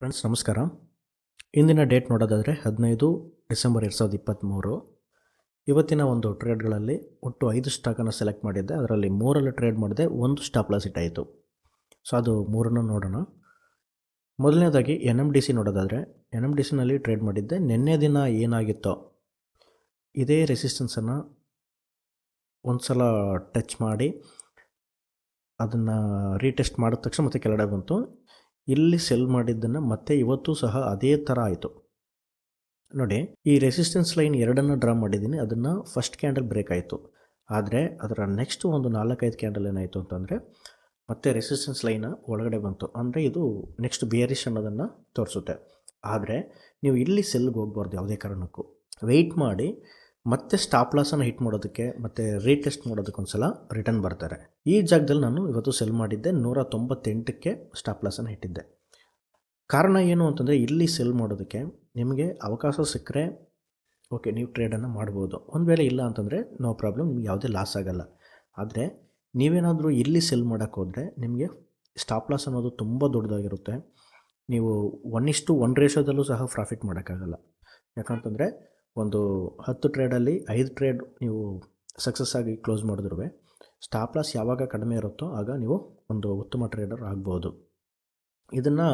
Friends ನಮಸ್ಕಾರ. ಇಂದಿನ date ನೋಡೋದಾದರೆ ಹದಿನೈದು ಡಿಸೆಂಬರ್ ಎರಡು ಸಾವಿರದ ಇಪ್ಪತ್ತ್ಮೂರು ಇವತ್ತಿನ ಒಂದು ಟ್ರೇಡ್ಗಳಲ್ಲಿ ಒಟ್ಟು ಐದು ಸ್ಟಾಕನ್ನು ಸೆಲೆಕ್ಟ್ ಮಾಡಿದ್ದೆ. ಅದರಲ್ಲಿ ಮೂರಲ್ಲಿ ಟ್ರೇಡ್ ಮಾಡಿದೆ, ಒಂದು ಸ್ಟಾಪ್ ಲಾಸ್ ಇಟ್ಟಾಯಿತು. ಸೊ ಅದು ಮೂರನ್ನು ನೋಡೋಣ. ಮೊದಲನೇದಾಗಿ ಎನ್ ಎಂ ಡಿ ಸಿ ನೋಡೋದಾದರೆ ಎನ್ ಎಂ ಡಿ ಸಿನಲ್ಲಿ ಟ್ರೇಡ್ ಮಾಡಿದ್ದೆ. ನಿನ್ನೆ ದಿನ ಏನಾಗಿತ್ತೋ, ಇದೇ ರೆಸಿಸ್ಟೆನ್ಸನ್ನು ಒಂದು ಸಲ ಟಚ್ ಮಾಡಿ, ಅದನ್ನು ರೀಟೆಸ್ಟ್ ಮಾಡಿದ ತಕ್ಷಣ ಮತ್ತೆ ಕೆಳಗಡೆ ಬಂತು. ಇಲ್ಲಿ ಸೆಲ್ ಮಾಡಿದ್ದನ್ನು ಮತ್ತೆ ಇವತ್ತು ಸಹ ಅದೇ ಥರ ಆಯಿತು. ನೋಡಿ, ಈ ರೆಸಿಸ್ಟೆನ್ಸ್ ಲೈನ್ ಎರಡನ್ನು ಡ್ರಾ ಮಾಡಿದ್ದೀನಿ, ಅದನ್ನು ಫಸ್ಟ್ ಕ್ಯಾಂಡಲ್ ಬ್ರೇಕ್ ಆಯಿತು. ಆದರೆ, ಅದರ ನೆಕ್ಸ್ಟ್ ಒಂದು ನಾಲ್ಕೈದು ಕ್ಯಾಂಡಲ್ ಏನಾಯಿತು ಅಂತಂದರೆ, ಮತ್ತೆ ರೆಸಿಸ್ಟೆನ್ಸ್ ಲೈನ್ ಒಳಗಡೆ ಬಂತು. ಅಂದರೆ ಇದು ನೆಕ್ಸ್ಟ್ ಬಿಯರಿಶ್ ಅನ್ನೋದನ್ನು ತೋರಿಸುತ್ತೆ. ಆದರೆ, ನೀವು ಇಲ್ಲಿ ಸೆಲ್ಗೆ ಹೋಗ್ಬಾರ್ದು ಯಾವುದೇ ಕಾರಣಕ್ಕೂ. ವೆಯ್ಟ್ ಮಾಡಿ ಮತ್ತೆ ಸ್ಟಾಪ್ ಲಾಸನ್ನು ಹಿಟ್ ಮಾಡೋದಕ್ಕೆ ಮತ್ತು ರೀಟೆಸ್ಟ್ ಮಾಡೋದಕ್ಕೆ ಒಂದು ಸಲ ರಿಟರ್ನ್ ಬರ್ತಾರೆ. ಈ ಜಾಗದಲ್ಲಿ ನಾನು ಇವತ್ತು ಸೆಲ್ ಮಾಡಿದ್ದೆ ನೂರ ತೊಂಬತ್ತೆಂಟಕ್ಕೆ ಸ್ಟಾಪ್ ಲಾಸನ್ನು ಇಟ್ಟಿದ್ದೆ ಕಾರಣ ಏನು ಅಂತಂದರೆ ಇಲ್ಲಿ ಸೆಲ್ ಮಾಡೋದಕ್ಕೆ ನಿಮಗೆ ಅವಕಾಶ ಸಿಕ್ಕರೆ ಓಕೆ ನೀವು ಟ್ರೇಡನ್ನು ಮಾಡ್ಬೋದು. ಒಂದು ವೇಳೆ ಇಲ್ಲ ಅಂತಂದರೆ ನೋ ಪ್ರಾಬ್ಲಮ್ ನಿಮ್ಗೆ ಯಾವುದೇ ಲಾಸ್ ಆಗೋಲ್ಲ. ಆದರೆ ನೀವೇನಾದರೂ ಇಲ್ಲಿ ಸೆಲ್ ಮಾಡೋಕ್ಕೋದ್ರೆ ನಿಮಗೆ ಸ್ಟಾಪ್ ಲಾಸ್ ಅನ್ನೋದು ತುಂಬ ದೊಡ್ಡದಾಗಿರುತ್ತೆ. ನೀವು ಒನ್ ಇಷ್ಟು ಒನ್ ರೇಷೋದಲ್ಲೂ ಸಹ ಪ್ರಾಫಿಟ್ ಮಾಡೋಕ್ಕಾಗಲ್ಲ. ಯಾಕಂತಂದರೆ ಒಂದು ಹತ್ತು ಟ್ರೇಡಲ್ಲಿ ಐದು ಟ್ರೇಡ್ ನೀವು ಸಕ್ಸಸ್ ಆಗಿ ಕ್ಲೋಸ್ ಮಾಡಿದ್ರೂ ಸ್ಟಾಪ್ ಲಾಸ್ ಯಾವಾಗ ಕಡಿಮೆ ಇರುತ್ತೋ ಆಗ ನೀವು ಒಂದು ಉತ್ತಮ ಟ್ರೇಡರ್ ಆಗ್ಬೋದು. ಇದನ್ನು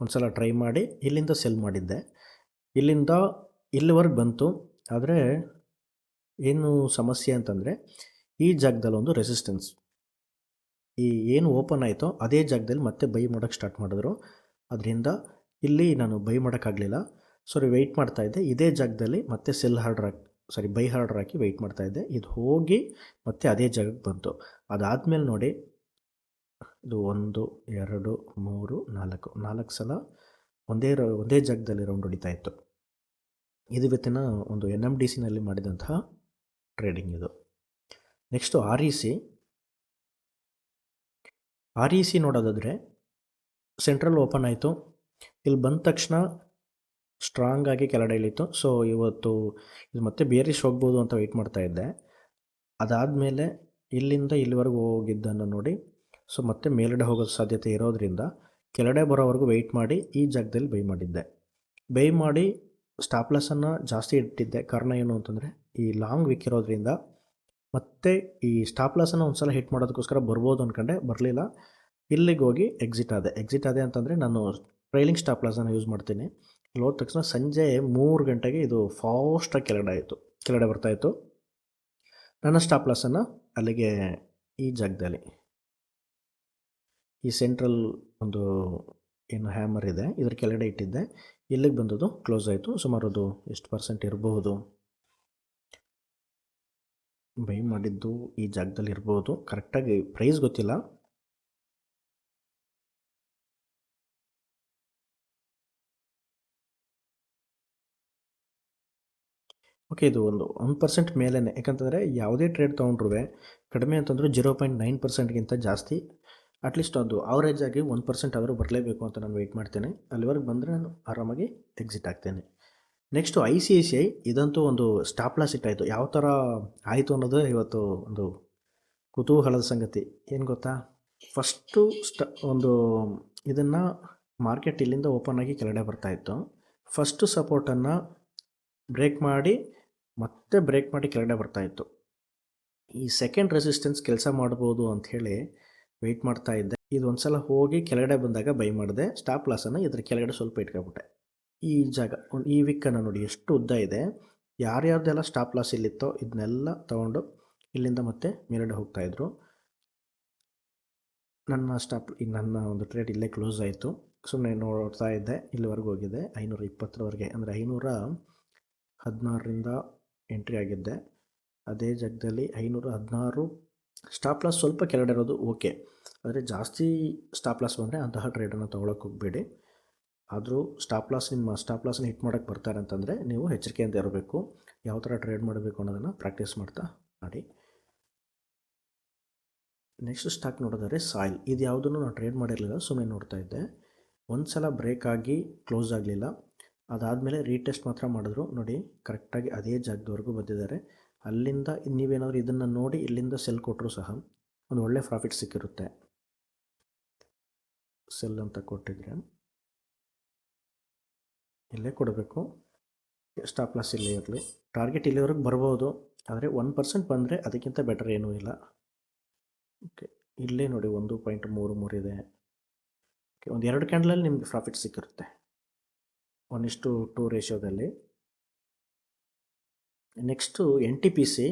ಒಂದು ಸಲ ಟ್ರೈ ಮಾಡಿ ಇಲ್ಲಿಂದ ಸೆಲ್ ಮಾಡಿದ್ದೆ. ಇಲ್ಲಿಂದ ಇಲ್ಲಿವರೆಗೆ ಬಂತು. ಆದರೆ ಏನು ಸಮಸ್ಯೆ ಅಂತಂದರೆ ಈ ಜಾಗದಲ್ಲಿ ಒಂದು ರೆಸಿಸ್ಟೆನ್ಸ್ ಈ ಏನು ಓಪನ್ ಆಯಿತೋ ಅದೇ ಜಾಗದಲ್ಲಿ ಮತ್ತೆ ಬೈ ಮಾಡೋಕ್ಕೆ ಸ್ಟಾರ್ಟ್ ಮಾಡಿದ್ರು. ಅದರಿಂದ ಇಲ್ಲಿ ನಾನು ಬೈ ಮಾಡೋಕ್ಕಾಗಲಿಲ್ಲ ಸಾರಿ ವೆಯ್ಟ್ ಮಾಡ್ತಾ ಇದ್ದೆ. ಇದೇ ಜಾಗದಲ್ಲಿ ಮತ್ತೆ ಸೆಲ್ ಹಾರ್ಡ್ರ್ ಹಾಕಿ ಸಾರಿ ಬೈ ಹಾರ್ಡ್ರ್ ಹಾಕಿ ವೆಯ್ಟ್ ಮಾಡ್ತಾ ಇದ್ದೆ. ಇದು ಹೋಗಿ ಮತ್ತೆ ಅದೇ ಜಾಗಕ್ಕೆ ಬಂತು. ಅದಾದಮೇಲೆ ನೋಡಿ, ಇದು ಒಂದು, ಎರಡು, ಮೂರು, ನಾಲ್ಕು ನಾಲ್ಕು ಸಲ ಒಂದೇ ಒಂದೇ ಜಾಗದಲ್ಲಿ ರೌಂಡ್ ಹೊಡಿತಾ ಇತ್ತು. ಇದು ಇವತ್ತಿನ ಒಂದು ಎನ್ ಎಂ ಡಿ ಸಿನಲ್ಲಿ ಮಾಡಿದಂತಹ ಟ್ರೇಡಿಂಗ್ ಇದು. Next R E C R E C ನೋಡೋದಾದರೆ ಸೆಂಟ್ರಲ್ ಓಪನ್ ಆಯಿತು. ಇಲ್ಲಿ ಬಂದ ತಕ್ಷಣ ಸ್ಟ್ರಾಂಗ್ ಆಗಿ ಕೆಳಗಡೆ ಇಳಿತು. ಸೊ ಇವತ್ತು ಇದು ಮತ್ತೆ ಬೇರಿಶ್ ಹೋಗ್ಬೋದು ಅಂತ ವೆಯ್ಟ್ ಮಾಡ್ತಾ ಇದ್ದೆ. ಅದಾದಮೇಲೆ ಇಲ್ಲಿಂದ ಇಲ್ಲಿವರೆಗೂ ಹೋಗಿದ್ದನ್ನು ನೋಡಿ. ಸೊ ಮತ್ತೆ ಮೇಲಡೆ ಹೋಗೋ ಸಾಧ್ಯತೆ ಇರೋದ್ರಿಂದ ಕೆಳಡೆ ಬರೋವರೆಗೂ ವೆಯ್ಟ್ ಮಾಡಿ ಈ ಜಾಗದಲ್ಲಿ ಬೈ ಮಾಡಿದ್ದೆ. ಬೈ ಮಾಡಿ ಸ್ಟಾಪ್ ಲಾಸನ್ನು ಜಾಸ್ತಿ ಇಟ್ಟಿದ್ದೆ. ಕಾರಣ ಏನು ಅಂತಂದರೆ, ಈ ಲಾಂಗ್ ವಿಕ್ ಇರೋದ್ರಿಂದ ಮತ್ತೆ ಈ ಸ್ಟಾಪ್ ಲಾಸನ್ನು ಒಂದು ಸಲ ಹಿಟ್ ಮಾಡೋದಕ್ಕೋಸ್ಕರ ಬರ್ಬೋದು ಅಂದ್ಕೊಂಡೆ ಬರಲಿಲ್ಲ. ಇಲ್ಲಿಗೆ ಹೋಗಿ ಎಕ್ಸಿಟ್ ಆದೆ. ಎಕ್ಸಿಟ್ ಆದೆ ಅಂತಂದರೆ ನಾನು ಟ್ರೈಲಿಂಗ್ ಸ್ಟಾಪ್ ಲಾಸನ್ನು ಯೂಸ್ ಮಾಡ್ತೀನಿ. ಹೋದ ತಕ್ಷಣ ಸಂಜೆ ಮೂರು ಗಂಟೆಗೆ ಇದು ಫಾಸ್ಟಾಗಿ ಕೆಳಗಡೆ ಆಯಿತು. ಕೆಳಗಡೆ ಬರ್ತಾಯಿತ್ತು ನನ್ನ ಸ್ಟಾಪ್ ಲಾಸನ್ನು ಅಲ್ಲಿಗೆ ಈ ಜಾಗದಲ್ಲಿ. ಈ ಸೆಂಟ್ರಲ್ ಒಂದು ಏನು ಹ್ಯಾಮರ್ ಇದೆ, ಇದ್ರ ಕೆಳಗಡೆ ಇಟ್ಟಿದ್ದೆ. ಇಲ್ಲಿಗೆ ಬಂದದ್ದು ಕ್ಲೋಸ್ ಆಯಿತು. ಸುಮಾರು ಅದು ಎಷ್ಟು ಪರ್ಸೆಂಟ್ ಇರಬಹುದು ಬೈ ಮಾಡಿದ್ದು ಈ ಜಾಗದಲ್ಲಿ ಇರ್ಬೋದು. ಕರೆಕ್ಟಾಗಿ ಪ್ರೈಸ್ ಗೊತ್ತಿಲ್ಲ. ಓಕೆ, ಇದು ಒಂದು ಒನ್ ಪರ್ಸೆಂಟ್ ಮೇಲೇ ಯಾಕಂತಂದರೆ ಯಾವುದೇ ಟ್ರೇಡ್ ತೊಗೊಂಡ್ರೂ ಕಡಿಮೆ ಅಂತಂದ್ರೆ ಜೀರೋ ಪಾಯಿಂಟ್ ನೈನ್ ಪರ್ಸೆಂಟ್ಗಿಂತ ಜಾಸ್ತಿ. ಅಟ್ಲೀಸ್ಟ್ ಅದು ಅವರೇಜ್ ಆಗಿ ಒನ್ ಪರ್ಸೆಂಟ್ ಆದರೂ ಬರಲೇಬೇಕು ಅಂತ ನಾನು ವೆಯ್ಟ್ ಮಾಡ್ತೇನೆ. ಅಲ್ಲಿವರೆಗೆ ಬಂದರೆ ನಾನು ಆರಾಮಾಗಿ exit ಆಗ್ತೇನೆ. Next I C I C I ಇದಂತೂ ಒಂದು ಸ್ಟಾಪ್ ಲಾಸ್ ಇಟ್ಟಾಯಿತು. ಯಾವ ಥರ ಆಯಿತು ಅನ್ನೋದು ಇವತ್ತು ಒಂದು ಕುತೂಹಲದ ಸಂಗತಿ. ಏನು ಗೊತ್ತಾ? ಫಸ್ಟು ಸ್ಟ ಒಂದು ಇದನ್ನು ಮಾರ್ಕೆಟ್ ಇಲ್ಲಿಂದ ಓಪನ್ ಆಗಿ ಕೆಳಗಡೆ ಬರ್ತಾಯಿತ್ತು ಫಸ್ಟು ಸಪೋರ್ಟನ್ನು ಬ್ರೇಕ್ ಮಾಡಿ ಮತ್ತೆ ಬ್ರೇಕ್ ಮಾಡಿ ಕೆಳಗಡೆ ಬರ್ತಾಯಿತ್ತು ಈ ಸೆಕೆಂಡ್ ರೆಸಿಸ್ಟೆನ್ಸ್ ಕೆಲಸ ಮಾಡ್ಬೋದು ಅಂಥೇಳಿ ವೆಯ್ಟ್ ಮಾಡ್ತಾ ಇದ್ದೆ. ಇದು ಒಂದು ಸಲ ಹೋಗಿ ಕೆಳಗಡೆ ಬಂದಾಗ ಬೈ ಮಾಡಿದೆ. ಸ್ಟಾಪ್ ಲಾಸನ್ನು ಇದ್ರ ಕೆಳಗಡೆ ಸ್ವಲ್ಪ ಇಟ್ಕೊಬಿಟ್ಟೆ ಈ ಜಾಗ, ಈ ವಿಕ್ಕನ್ನು ನೋಡಿ ಎಷ್ಟು ಉದ್ದ ಇದೆ. ಯಾರ್ಯಾರ್ದೆಲ್ಲ ಸ್ಟಾಪ್ ಲಾಸ್ ಇಲ್ಲಿತ್ತೋ ಇದನ್ನೆಲ್ಲ ತೊಗೊಂಡು ಇಲ್ಲಿಂದ ಮತ್ತೆ ಮೇಲ್ಗಡೆ ಹೋಗ್ತಾಯಿದ್ರು ನನ್ನ ಸ್ಟಾಪ್ ಈಗ ನನ್ನ ಒಂದು ಟ್ರೇಡ್ ಇಲ್ಲೇ ಕ್ಲೋಸ್ ಆಯಿತು. ಸುಮ್ಮನೆ ನೋಡ್ತಾ ಇದ್ದೆ. ಇಲ್ಲಿವರೆಗೂ ಹೋಗಿದೆ. ಐನೂರ ಇಪ್ಪತ್ತರವರೆಗೆ, ಅಂದರೆ ಐನೂರ ಹದಿನಾರರಿಂದ ಎಂಟ್ರಿ ಆಗಿದ್ದೆ. ಅದೇ ಜಾಗದಲ್ಲಿ ಐನೂರ ಹದಿನಾರು ಸ್ಟಾಪ್ ಲಾಸ್ ಸ್ವಲ್ಪ ಕೆಳಗಡೆ ಇರೋದು ಓಕೆ ಆದರೆ ಜಾಸ್ತಿ ಸ್ಟಾಪ್ ಲಾಸ್ ಬಂದರೆ ಅಂತಹ ಟ್ರೇಡನ್ನು ತೊಗೊಳಕ್ಕೆ ಹೋಗಬೇಡಿ. ಆದರೂ ಸ್ಟಾಪ್ ಲಾಸ್ ನಿಮ್ಮ ಸ್ಟಾಪ್ ಲಾಸ್ನ ಹಿಟ್ ಮಾಡೋಕ್ಕೆ ಬರ್ತಾರೆ ಅಂತಂದರೆ ನೀವು ಎಚ್ಚರಿಕೆಯಿಂದ ಇರಬೇಕು. ಯಾವ ಥರ ಟ್ರೇಡ್ ಮಾಡಬೇಕು ಅನ್ನೋದನ್ನು ಪ್ರಾಕ್ಟೀಸ್ ಮಾಡ್ತಾ ಮಾಡಿ. ನೆಕ್ಸ್ಟ್ ಸ್ಟಾಕ್ ನೋಡೋದಾದ್ರೆ ಸಾಯಿಲ್ ಇದು ಯಾವುದನ್ನು ನಾನು ಟ್ರೇಡ್ ಮಾಡಿರಲಿಲ್ಲ ಸುಮ್ಮನೆ ನೋಡ್ತಾ ಇದ್ದೆ. ಒಂದು ಸಲ ಬ್ರೇಕ್ ಆಗಿ ಕ್ಲೋಸ್ ಆಗಲಿಲ್ಲ. ಅದಾದಮೇಲೆ ರೀಟೆಸ್ಟ್ ಮಾತ್ರ ಮಾಡಿದ್ರು. ನೋಡಿ ಕರೆಕ್ಟಾಗಿ ಅದೇ ಜಾಗದವರೆಗೂ ಬಂದಿದ್ದಾರೆ. ಅಲ್ಲಿಂದ ನೀವೇನಾದರೂ ಇದನ್ನು ನೋಡಿ ಇಲ್ಲಿಂದ ಸೆಲ್ ಕೊಟ್ಟರು ಸಹ ಒಂದು ಒಳ್ಳೆ ಪ್ರಾಫಿಟ್ ಸಿಕ್ಕಿರುತ್ತೆ. ಸೆಲ್ ಅಂತ ಕೊಟ್ಟಿದ್ರೆ ಇಲ್ಲೇ ಕೊಡಬೇಕು. ಸ್ಟಾಪ್ ಲಾಸ್ ಇಲ್ಲೇ ಇರಲಿ. ಟಾರ್ಗೆಟ್ ಇಲ್ಲಿವರೆಗೆ ಬರ್ಬೋದು. ಆದರೆ ಒನ್ ಪರ್ಸೆಂಟ್ ಬಂದರೆ ಅದಕ್ಕಿಂತ ಬೆಟರ್ ಏನೂ ಇಲ್ಲ. ಓಕೆ ಇಲ್ಲೇ ನೋಡಿ ಒಂದು ಪಾಯಿಂಟ್ ಮೂರು ಮೂರು ಇದೆ. ಓಕೆ ಒಂದು ಎರಡು ಕ್ಯಾಂಡ್ಲಲ್ಲಿ ನಿಮಗೆ ಪ್ರಾಫಿಟ್ ಸಿಕ್ಕಿರುತ್ತೆ. ಒನ್ ಇಷ್ಟು two ರೇಷಿಯೋದಲ್ಲಿ next N T P C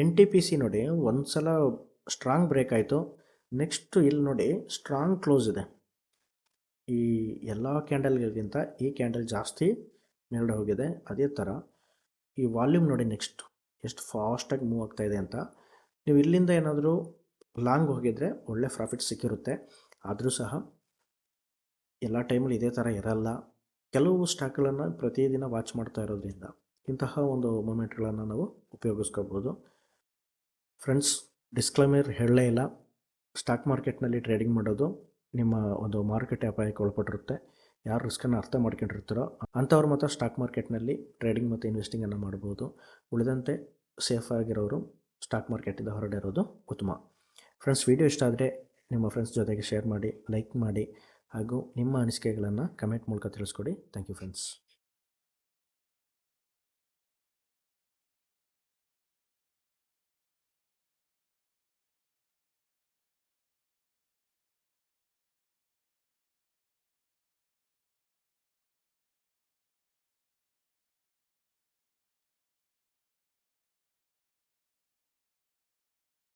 N T P C ನೋಡಿ ಒಂದು ಸಲ ಸ್ಟ್ರಾಂಗ್ ಬ್ರೇಕ್ ಆಯಿತು. ನೆಕ್ಸ್ಟು ಇಲ್ಲಿ ನೋಡಿ ಸ್ಟ್ರಾಂಗ್ ಕ್ಲೋಸ್ ಇದೆ. ಈ ಎಲ್ಲ ಕ್ಯಾಂಡಲ್ಗಳಿಗಿಂತ ಈ ಕ್ಯಾಂಡಲ್ ಜಾಸ್ತಿ ಮೇಲ್ಡ್ ಹೋಗಿದೆ. ಅದೇ ಥರ ಈ ವಾಲ್ಯೂಮ್ ನೋಡಿ ನೆಕ್ಸ್ಟ್ ಎಷ್ಟು ಫಾಸ್ಟಾಗಿ ಮೂವ್ ಆಗ್ತಾ ಇದೆ ಅಂತ. ನೀವು ಇಲ್ಲಿಂದ ಏನಾದರೂ ಲಾಂಗ್ ಹೋಗಿದರೆ ಒಳ್ಳೆ ಪ್ರಾಫಿಟ್ ಸಿಕ್ಕಿರುತ್ತೆ. ಆದರೂ ಸಹ ಎಲ್ಲ ಟೈಮಲ್ಲಿ ಇದೇ ಥರ ಇರಲ್ಲ. ಕೆಲವು ಸ್ಟಾಕ್ಗಳನ್ನು ಪ್ರತಿದಿನ ವಾಚ್ ಮಾಡ್ತಾ ಇರೋದ್ರಿಂದ ಇಂತಹ ಒಂದು ಮೂಮೆಂಟ್ಗಳನ್ನು ನಾವು ಉಪಯೋಗಿಸ್ಕೋಬೋದು. ಫ್ರೆಂಡ್ಸ್, ಡಿಸ್ಕ್ಲೈಮರ್ ಹೇಳಲೇ ಇಲ್ಲ. ಸ್ಟಾಕ್ ಮಾರ್ಕೆಟ್ನಲ್ಲಿ ಟ್ರೇಡಿಂಗ್ ಮಾಡೋದು ನಿಮ್ಮ ಒಂದು ಮಾರುಕಟ್ಟೆ ಅಪಾಯಕ್ಕೆ ಒಳಪಟ್ಟಿರುತ್ತೆ. ಯಾರು ರಿಸ್ಕನ್ನು ಅರ್ಥ ಮಾಡ್ಕೊಂಡಿರ್ತಾರೋ ಅಂಥವ್ರು ಮಾತ್ರ ಸ್ಟಾಕ್ ಮಾರ್ಕೆಟ್ನಲ್ಲಿ ಟ್ರೇಡಿಂಗ್ ಮತ್ತು ಇನ್ವೆಸ್ಟಿಂಗನ್ನು ಮಾಡ್ಬೋದು. ಉಳಿದಂತೆ ಸೇಫ್ ಆಗಿರೋರು ಸ್ಟಾಕ್ ಮಾರ್ಕೆಟಿಂದ ಹೊರಡಿರೋದು ಉತ್ತಮ. ಫ್ರೆಂಡ್ಸ್, ವಿಡಿಯೋ ಇಷ್ಟ ಆದರೆ ನಿಮ್ಮ ಫ್ರೆಂಡ್ಸ್ ಜೊತೆಗೆ ಶೇರ್ ಮಾಡಿ, ಲೈಕ್ ಮಾಡಿ. ಹಾಗೂ ನಿಮ್ಮ ಅನಿಸಿಕೆಗಳನ್ನು ಕಮೆಂಟ್ ಮೂಲಕ ತಿಳಿಸ್ಕೊಡಿ. Thank you friends